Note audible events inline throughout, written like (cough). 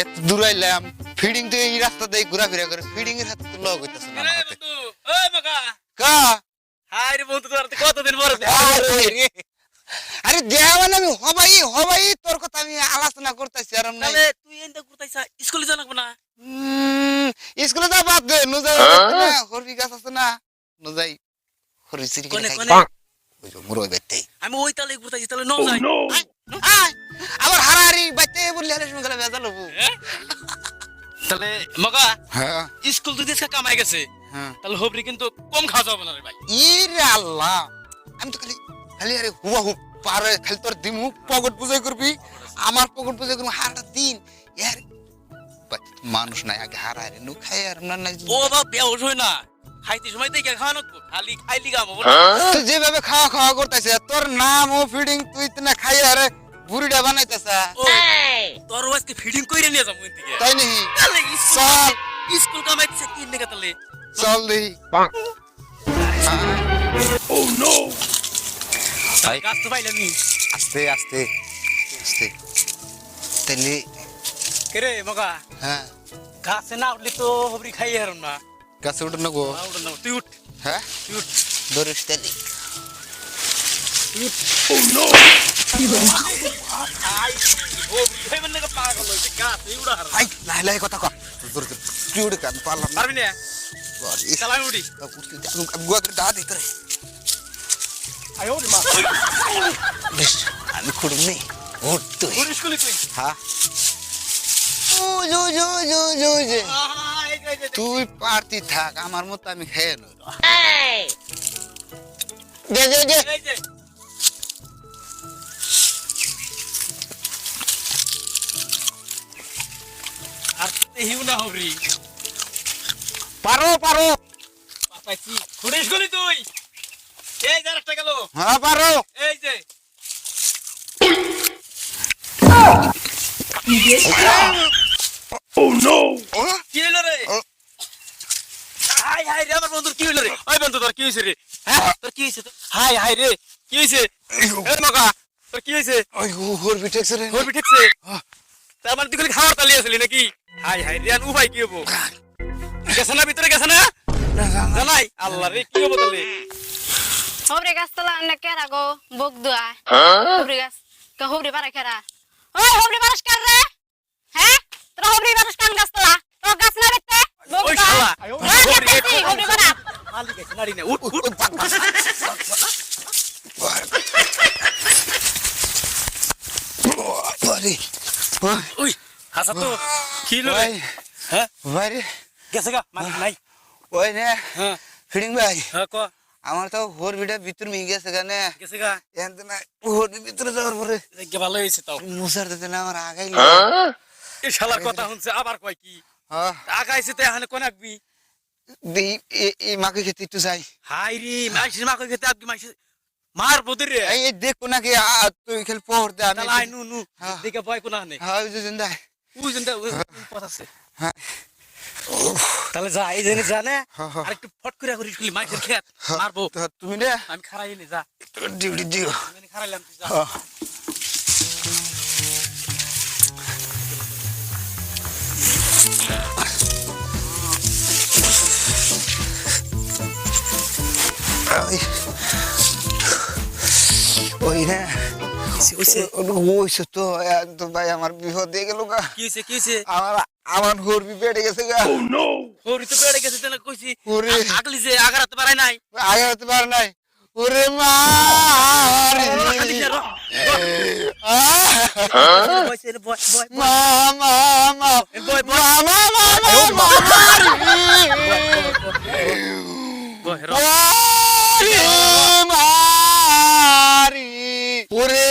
এত দূর আইলাম ফিডিং তো এই রাস্তা দিয়ে ঘোরাফেরা করে ফিডিং এর হাতে তো লগ হইতাছে না ওই মগা। কা? হাই রে বন্ধু তোর কতদিন পরে আরে আরে দেওয়া আমি হবাই হবাই তোর কথা আমি আলোচনা করতেছি আর নাই। তাহলে তুই এনটা করতাইছা স্কুলে জানাব না? স্কুলে যা বাদ দে নুজাই হরবি গাছ আছে না। নুজাই হরি সিরি কোনে কোনে? ওই যে মুরই বেতে আমি ওই তালে ঘুরতাইছি তাহলে ন যাই আয় বললি তাহলে মগা হ্যাঁ। স্কুল যদি আজকে কামাই গেছে। হ্যাঁ। তাহলে হবরি কিন্তু কম খাওয়া যাবে না রে ভাই। ইরে আল্লাহ। আমি তো খালি খালি আরে হুয়া হু পারে খালি তোর দিমু পকেট পূজাই করবি আমার পকেট পূজাই করবি হারটা দিন। ইয়ার মানুষ নাই আগে হারা হারে নু খাই আর না নাই। ও বাবা বেউস হই না। খাইতে সময় দেখে খাওয়ানো তো খালি খাইলি গামো তো যেভাবে খাওয়া খাওয়া করতেছে তোর নাম ও ফিডিং তুই না খাই আরে বুড়িটা বানাইতেছে। ও তোর আজকে ফিডিং কইরে নিয়ে যাব থেকে তাই নাকি? তাহলে চল। স্কুল কামাইছে কি নেগা তাহলে? চল দেখি। তাই গাছ তো পাইলাম নি। আস্তে আস্তে আস্তে। তাহলে কেরে মগা? হ্যাঁ। গাছে না উঠলে তো হবরি খাই হারম না। গাছে উঠে না উঠ না তুই উঠ। হ্যাঁ? তুই উঠ। ধরিস তাহলে আই ও ভাই পাগল হইছে গাছ এই উড়া হার আই লাই লাই কথা কর তোর উঠে কান পারলাম পারবি না? বাড়ি। চালা আমি উঠি আমি গুয়া করে দাঁত দিতে রে আয় ওরে মা। বেশ আমি খুঁড়ুম নেই উঠ তুই। উড়ি স্কুলে তুই। হ্যাঁ ও জো জো জো জো জো। তুই পারতি থাক আমার মতো আমি খেয়ে নই দে দে দে হিউ না হবরি পারো তুই। এই গেল। হ্যাঁ পারো। এই যে। ও? কি হইল রে? হাই হাই রে আমার বন্ধুর কি হইল রে? ওই বন্ধু তোর কি হইছে রে? হ্যাঁ? তোর কি হইছে? হাই হাই রে কি হইছে? এই মকা তোর কি হইছে? ওই হোর বিটেক্স রে। হরবি ঠিকছে? তার মানে তুই খালি খাওয়ার তালি আসলি নাকি? হাই হাই রে আর উপায় কি হব গেছে না ভিতরে গেছে না? জানাই আল্লাহ রে কি হব তাহলে? হবরে গাছ তলা না কেরা গো? বক দুয়া। হবরে গাছ কা হবরে পারা কেরা? ওই হবরে পারাস কার রে? হ্যাঁ? তোরা হবরে পারাস কান গাছ তলা? তোর গাছ না বক ওই শালা। হবরে পারা। মালিক আছে নাড়ি না উঠ উঠ। বাড়ি ওই হাসা তো কি হলো রে ভাই হ্যাঁ বাইরে গেছে গা মালিক নাই ওই নে হ্যাঁ ফিডিং ভাই হ্যাঁ ক আমার তো হোর বিটা ভিতর মিয়ে গেছে কেন গেছে গা এখান থেকে হোর ভিতরে যাওয়ার পরে। দেখে ভালো হয়েছে তাও। মুসার দিতে না আমার আগাই এই শালার কথা শুনছে আবার কয় কি? হ্যাঁ। আগাইছে তো এখানে কোন আঁকবি? দেই এই মাকে খেতে একটু যাই হাই রে মাইসির মাকে খেতে আঁকবি মাইসির মার বদর রে। এই দেখ নাকি তুই খেল পহর দে আমি তাহলে আই নু নু। হ্যাঁ। দেখে ভয় কোনা নে হ্যাঁ ওই যে জিন্দা আছে। হ্যাঁ। তাহলে যা এই জানে হ্যাঁ, হ্যাঁ। আর একটু ফট করে করিস খুলি মাইকের খেত মারবো। তুমি নে। আমি খারাই নি যা। ডিউটি দিও। আমি খারাইলাম তুই যা। ওইছে ওইসে তো একদম ভাই আমার বিপদ দিয়ে গেল গা কি হইছে কি হইছে আমার আমার ঘরবি বেড়ে গেছে গা ওরি তো বেড়ে গেছে তেনা কইছি ওরে। আগলি যে আগারাতে পারে নাই আগে পারে নাই ওরে মা। ওরে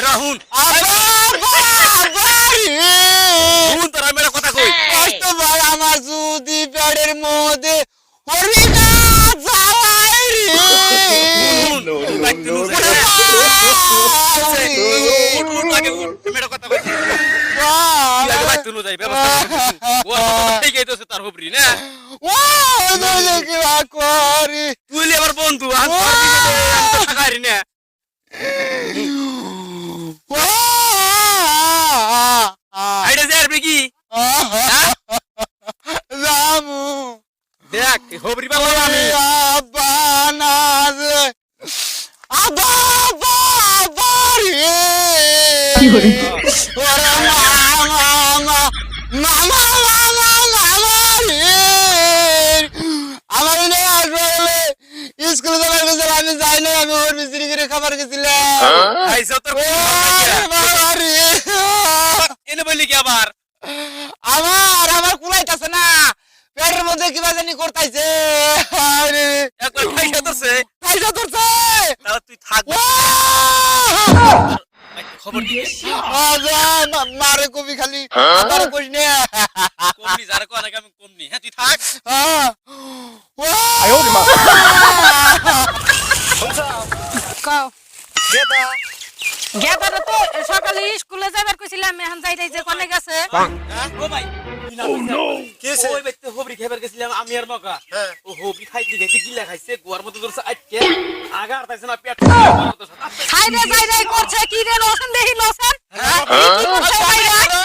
রাহুল আব্বা আব্বা হুন তোরা মেরে কথা কই? কষ্ট ভাই আমার যদি পেটের মধ্যে দায়িত্ব নু যা। রে উঠ, উঠ, আগে উঠ, মেরে কথা যাই ব্যবস্থা ও (laughs) তার হবরি না? করি? তুই আমার বন্ধু আর না। (laughs) কি জামু আমি যাই না আমি ওর মিস্ত্রি করে খাবার গেছিলাম আইসা আবার আমার আমার কুলাইতাছে না। পেটের মধ্যে কিবা জানি করতাইছে। একবার তাহলে তুই থাক। খবর দিয়ে মারে কবি খালি। আমার কইস নে। কমনি যারা কো নাকি আমি কমনি। হ্যাঁ তুই থাক! কও। গেদারে তো সকালে স্কুলে যাবার কইছিলাম এখন যাইতে যে কোনে গেছে। ও ভাই কেসে ওই ব্যক্তি হবরি খাইবার গেছিলাম আমি আর মকা ও হবরি খাইতে গেছে গিলা খাইছে গোয়ার মতো ধরছে আটকে। আগার তাইছে না পেট। খাই রে যাই যাই করছে কি রে লোসেন দেখি লোসেন কি করছে ভাই রে?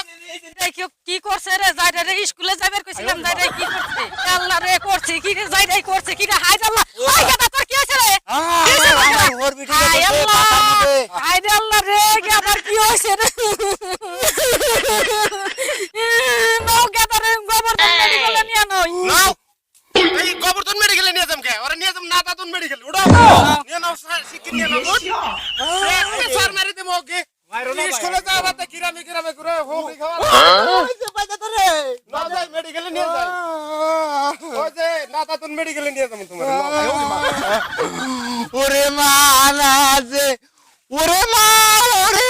দেখি কি করছে রে যাই রে স্কুলে যাবার কইছিলাম যাই রে কি করছে? আল্লাহ রে করছে কি রে যাই রে করছে কি রে হাই আল্লাহ। ওই গেদা তোর কি হইছে রে? আমার ওর বিটি আল্লাহ রে আমার কি হইছে রে নাও গেদারে গোবর মেডিকেলে নিয়ে নই নাও এই গোবর্ধন মেডিকেলে নিয়ে যাম কে ওরা নিয়ে যাম নাতাতুন মেডিকেল উড়ো নিয়ে নাও সিকিন নিয়ে নাও স্যার মারি দেবো ওকে স্কুলে যাওয়া বাদে কিরামে কিরামে করে হোমরি খাওয়া ওইছে পয়সা ধরে। না যাই মেডিকেলে নিয়ে যাই ওই যে নাতাতুন মেডিকেলে নিয়ে যাব তোমার ওরে মা না যে ওরে মা ওরে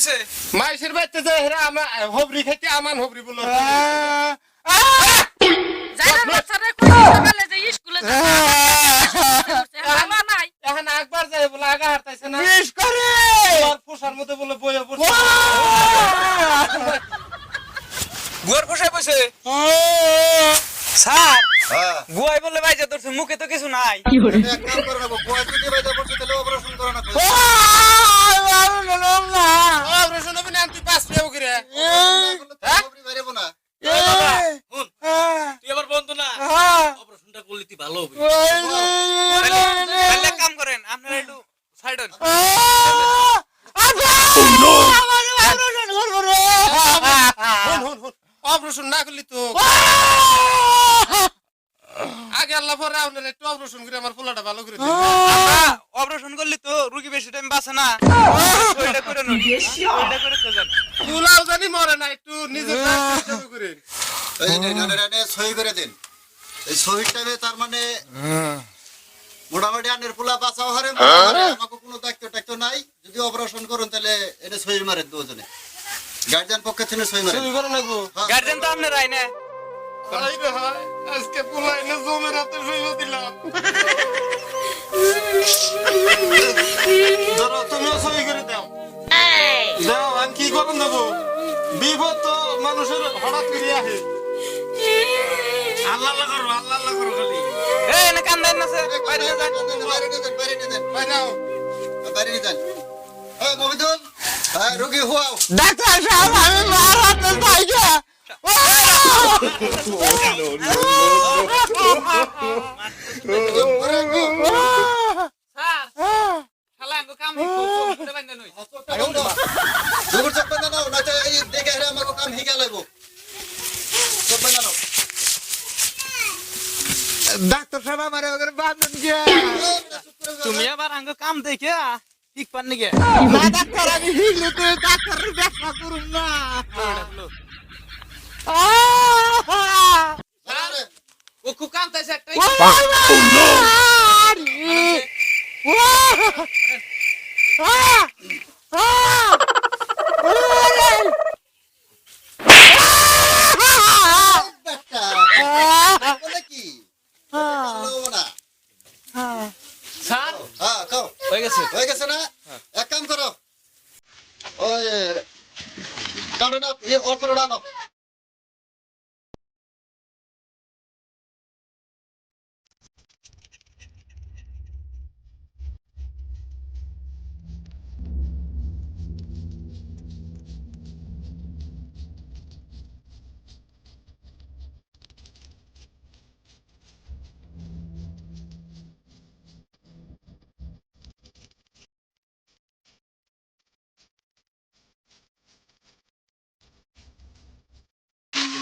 হইছে মাইসের বাড়িতে যে হেরা আমার হবরি খাইতে আমান হবরি বলো যাই রে বাচ্চারে কই সকালে যে স্কুলে যাবে আমার নাই এখন একবার যাই বলে আগা হারতাইছে না বিশ করে আর পোষার মধ্যে বলে বইয়া পড়ছে গুয়ার ফসাই বসে স্যার হ্যাঁ গুয়াই বলে ভাই যে তোর মুখে তো কিছু নাই এক কাম করে রাখো বয় যদি বাইরে পড়ছে তাহলে অপারেশন করে না অপারেশন হবে না তুই পাস পেয়ে করে খবরই বাইরে না তুই আমার বন্ধু না অপারেশনটা করলে তুই ভালো হবে তাহলে এক কাম করেন আপনারা একটু সাইড হন হুন হুন হুন অপারেশন না করলি তো আগে আল্লাহ পরে আপনার একটু অপারেশন করে আমার পোলাটা ভালো করে অপারেশন করলে তো রুগী বেশি টাইম বাঁচে না। ওইটা করে নুন ওইটা করে তো যান তুলাও জানি মরে না একটু নিজের হিসাবে করে এই নে, নে, নে, নে, সই করে দিন। এই সহির টাইমে তার মানে মোটামুটি আনের পোলা বাঁচাও হারে আমাকে কোনো দায়িত্ব টাইত্ব নাই। যদি অপারেশন করুন তাহলে এটা সই মারেন দুজনে। গার্জিয়ান পক্ষে থেকে সই মারেন। লাগবো হ্যাঁ, গার্জেন তো আপনার আই না হাই রে হাই আজকে পোলা এনে হাতে শুইব দিলাম ধরো তুমিও সই করে দাও দাও আমি কি করুন দেবো বিপদ তো মানুষের হঠাৎ করে আহে আল্লাহ আল্লাহ করো আল্লাহ আল্লাহ করো খালি এই না কান দেন না স্যার বাইরে নিয়ে যান, বাইরে নিয়ে যান, বাইরে নিয়ে যান, বাইরে যান। মমিদুল, হ্যাঁ, রোগী হুয়াও ডাক্তার সাহেব আমি মারাতে চাই ডাক্তার সাহেব আমার ওখানে বাঁধন গিয়া। তুমি আবার আঙ্গ কাম দেখে ঠিক পান নাকি না ডাক্তার আমি হিগলে তো ডাক্তারের ব্যবসা করুন না আরে, ও খুব কাম তাইছে একটা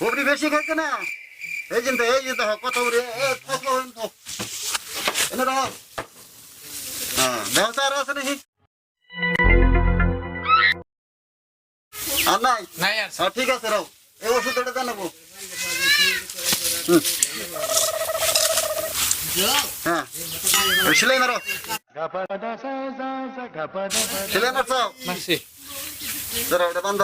হোবরি বেশি খাইছে না? এই জিনতে এই হোক কত এ কত এনে দাও। হ্যাঁ দেহ স্যার আছে নাকি? আর নাই? নাই আর। হ্যাঁ ঠিক আছে রাও। এই ওষুধটা জানাব হ্যাঁ। সেলাই মারো। সেলাই মারছো? মারছি। ধরো এটা বন্ধ।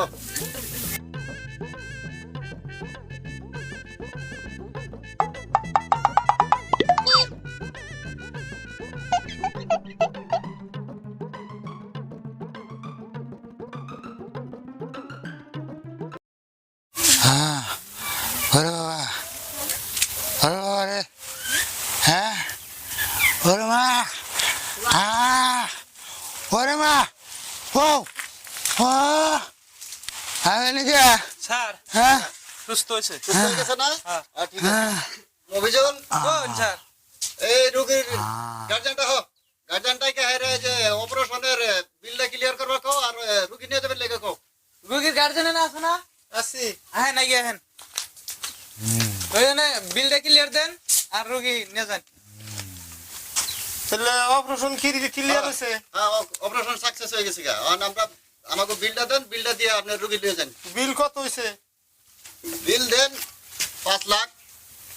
হ্যাঁ। ওরে বাবা। ওরে বাবা রে। হ্যাঁ। ওরে মা। আহ। ওরে মা। ও ও হবে নাকি স্যার। হ্যাঁ। সুস্থ হয়েছে। সুস্থ হয়ে গেছে না? হ্যাঁ। ঠিক আছে। অভিযোগ কোন স্যার? এই রোগীর গার্জেনটা হোক গার্জেনটাকে হাইরে যে অপারেশনের বিলটা ক্লিয়ার করবা কও আর রুগী নিয়ে যাবেন লেগে কও। রোগীর গার্জেনে না আছে না আসি হ্যাঁ নাই গিয়ে হ্যাঁ ওই জন্য বিলটা ক্লিয়ার দেন আর রোগী নিয়ে যান তাহলে অপারেশন কি ক্লিয়ার হয়েছে হ্যাঁ অপারেশন সাকসেস হয়ে গেছে গা। আর আমরা আমাকে বিলটা দেন বিলটা দিয়ে আপনি রুগী নিয়ে যান। বিল কত হয়েছে বিল দেন পাঁচ লাখ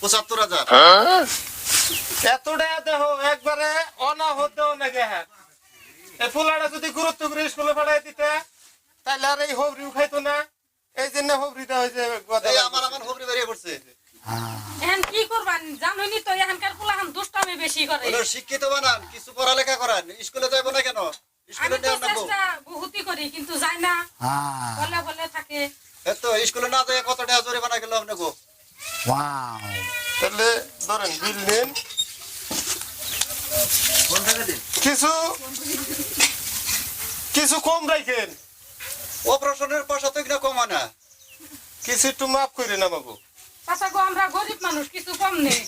পঁচাত্তর হাজার এত টাকা দেহ একবারে অনাহত নাকি হ্যাঁ এই পোলাটা যদি গুরুত্ব করে স্কুলে পাঠাই দিতে তাহলে আর এই হবরিও খাইতো না। এই জন্য হবরিটা হয়েছে এই আমার আমার হবরি বেরিয়ে পড়ছে। এখন কি করবান? জানোনি তো এখানকার পোলাহান দুষ্টামি বেশি করে। শিক্ষিত বানান কিছু পড়ালেখা করান। স্কুলে যাইবো না কেন? স্কুলে আমি তো নেওয়ার নামবো। চেষ্টা বহুতই করি কিন্তু যাই না। হ্যাঁ। বলে বলে থাকে। তো স্কুলে না যাই কত টাকা জোরে বানা গেল আপনাকে ওয়াও। তাহলে ধরেন বিল নেন। কিছু কিছু কম রাখেন অপারেশনের পয়সা তো কিনা কমা না। কিছু একটু মাফ করে না বাবু চাচা গো আমরা গরিব মানুষ কিছু কম নেই।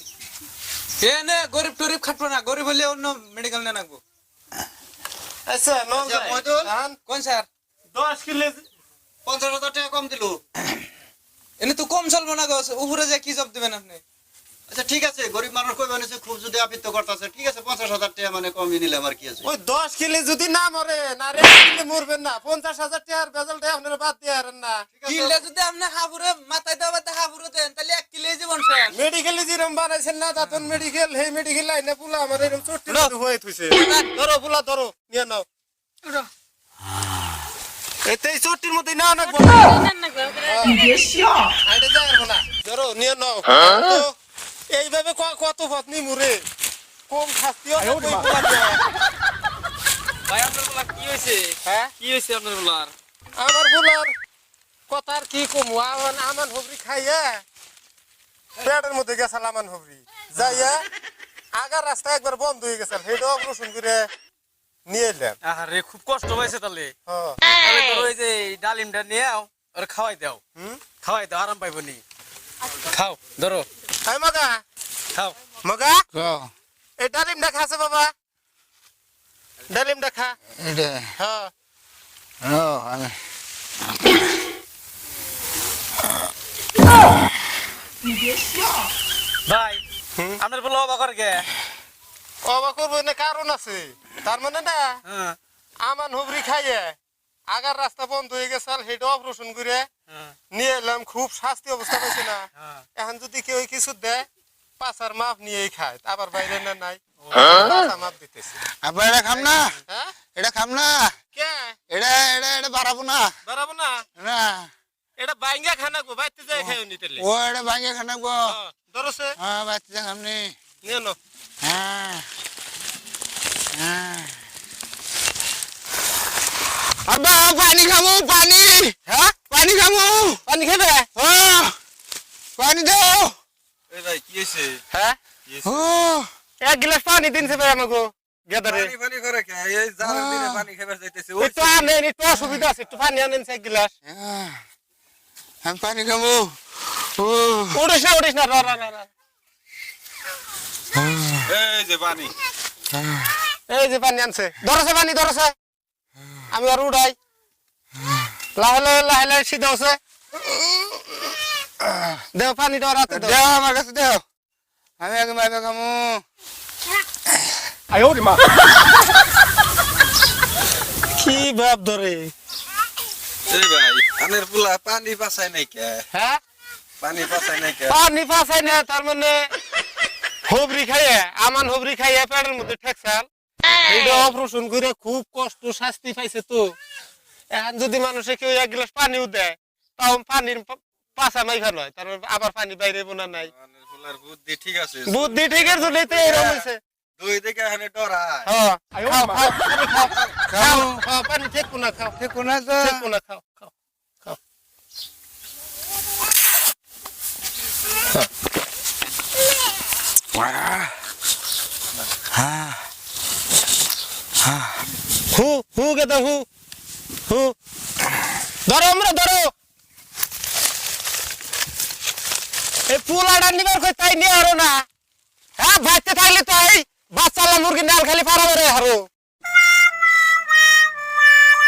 এ নে গরিব টরিব খাটবো না গরিব হলে অন্য মেডিকেল নিয়ে নাকবো আচ্ছা ন আচ্ছা, মইদুল। কোন স্যার? দশ কিলো পঞ্চাশ হাজার টাকা কম দিল। এনে তো কম চলবো না গো উপরে যে কি জব দেবেন আপনি? আচ্ছা ঠিক আছে গরিব মানুষ কই বানিয়েছে খুব যদি আপিত্ত করতেছে ঠিক আছে পঞ্চাশ হাজার টাকা মানে কমিয়ে নিলাম আর কি আছে। ওই দশ কিলো যদি না মরে না রে কিলে মরবেন না। পঞ্চাশ হাজার টাকার বেজালটা আপনারা বাদ দিয়ে হারেন না? কিনলে যদি আপনি হাফুরে মাথায় দেওয়া বাদে হাফুরে দেন তাহলে এক কিলো জীবন শেষ। মেডিকেলে যেরকম বানাইছেন না দাতন মেডিকেল সেই মেডিকেল লাইনে পুলা আমার এরকম চট্টি হয়ে থুইছে। ধরো পুলা ধরো নিয়ে নাও। এতেই চট্টির মধ্যে না না আইডে যায় আর না ধরো নিয়ে নাও। তো এইভাবে ক- কত পত্নী মুরে কম ভাই আপনার বলা কি হয়েছে? হ্যাঁ? কি হয়েছে আপনার বলার আমার কথার কি কমু? আমার আমান হবরি খাইয়া পেটের মধ্যে গেছাল আমান হবরি। যাইয়া আগার রাস্তা একবার বন্ধ হয়ে গেছে সেটা অপারেশন করে নিয়ে এলাম আরে খুব কষ্ট হয়েছে তাহলে। হ্যাঁ। ওই যে ডালিমটা নিয়ে আও আর খাওয়াই দাও। হুম? খাওয়াই দাও আরাম পাইব নি। খাও ধরো। এই মগা। খাও। মগা? কো এই ডালিমটা খাছে বাবা। ডালিমটা খা এটা। হ্যাঁ। ও আমি ভাই আপনার বলো অবাক করে গে অবাক করব কারণ আছে। তার মানে না হ্যাঁ। আমার হুবরি খাইয়ে আগার রাস্তা বন্ধ হয়ে গেছে সেটা অপারেশন করে হ্যাঁ। নিয়ে এলাম খুব শাস্তি অবস্থা পাইছে না। হ্যাঁ। এখন যদি কেউ কিছু দেয় পাঁচার মাপ নিয়েই খায়। আবার বাইরে না নাই। মাপ দিতেছে। আবার এটা খাম না? হ্যাঁ? এটা খাম না? কে? এটা এটা এটা বাড়াবো না। বাড়াবো না? না। এটা বাইঙ্গা খানা গো বাইতে যায় নিতেলে ও এটা ভাঙে খানা গো। ধরছে। হ্যাঁ যাক আপনি নিয়ে নো হ্যাঁ। হ্যাঁ। আব্বা পানি খামু পানি হ্যাঁ পানি খামু পানি খাবে ও পানি দাও এই ভাই কি হয়েছে হ্যাঁ এক গ্লাস পানি দিনছে ভাই আমাকে গেদারে পানি পানি করে কে? এই জালের দিনে পানি খাবার যাইতেছে। একটু আনেন একটু অসুবিধা আছে একটু পানি আনেন এক গ্লাস। হ্যাঁ, আমি পানি খামু ও। উঠিস না উঠিস না র র র, র। এই যে পানি। এই যে পানি আনছে। ধরছে পানি ধরছে। আমি আর উড়াই। লাহে লাহে লাহে লাহে সিধা হচ্ছে। দেও পানি দেওয়ার হাতে দাও। আমার কাছে দেও আমি আগে মাইবে খামু। কি ভাব ধরে? এই ভাই আনের পুলা পানি পাসাই নাই কে? হ্যাঁ? পানি পাসাই নাই কে? পানি না তার মানে হবরি খাইয়ে আমান হবরি খাইয়ে পেটের মধ্যে ঠেকছাল এইটা অপারেশন করে খুব কষ্ট শাস্তি পাইছে তো। এখন যদি মানুষে কেউ এক গ্লাস পানিও দেয় তাও পানির পাশা মাইফা নয় তার আবার পানি বাইরে বোনা নাই। বুদ্ধি ঠিক আছে বুদ্ধি ঠিকের জন্যই তো এরকম হয়েছে দুই দিকে এখানে ডরায়। হ্যাঁ, খাও, খাও, খাও, খাও, খাও। খাও, পানি ঠেকো না, খাও, ঠিক না ঠেকো না, খাও, খাও, খাও। হু, হু গেদা, হু, হু। ধরো আমরা ধরো। এই পুলাটা নিবার কই তাই নিয়ে আরও না। হ্যাঁ বাচ্চা থাকলে তো এই বাচ্চালা মুরগি নাল খালি পারাবে রে হারো।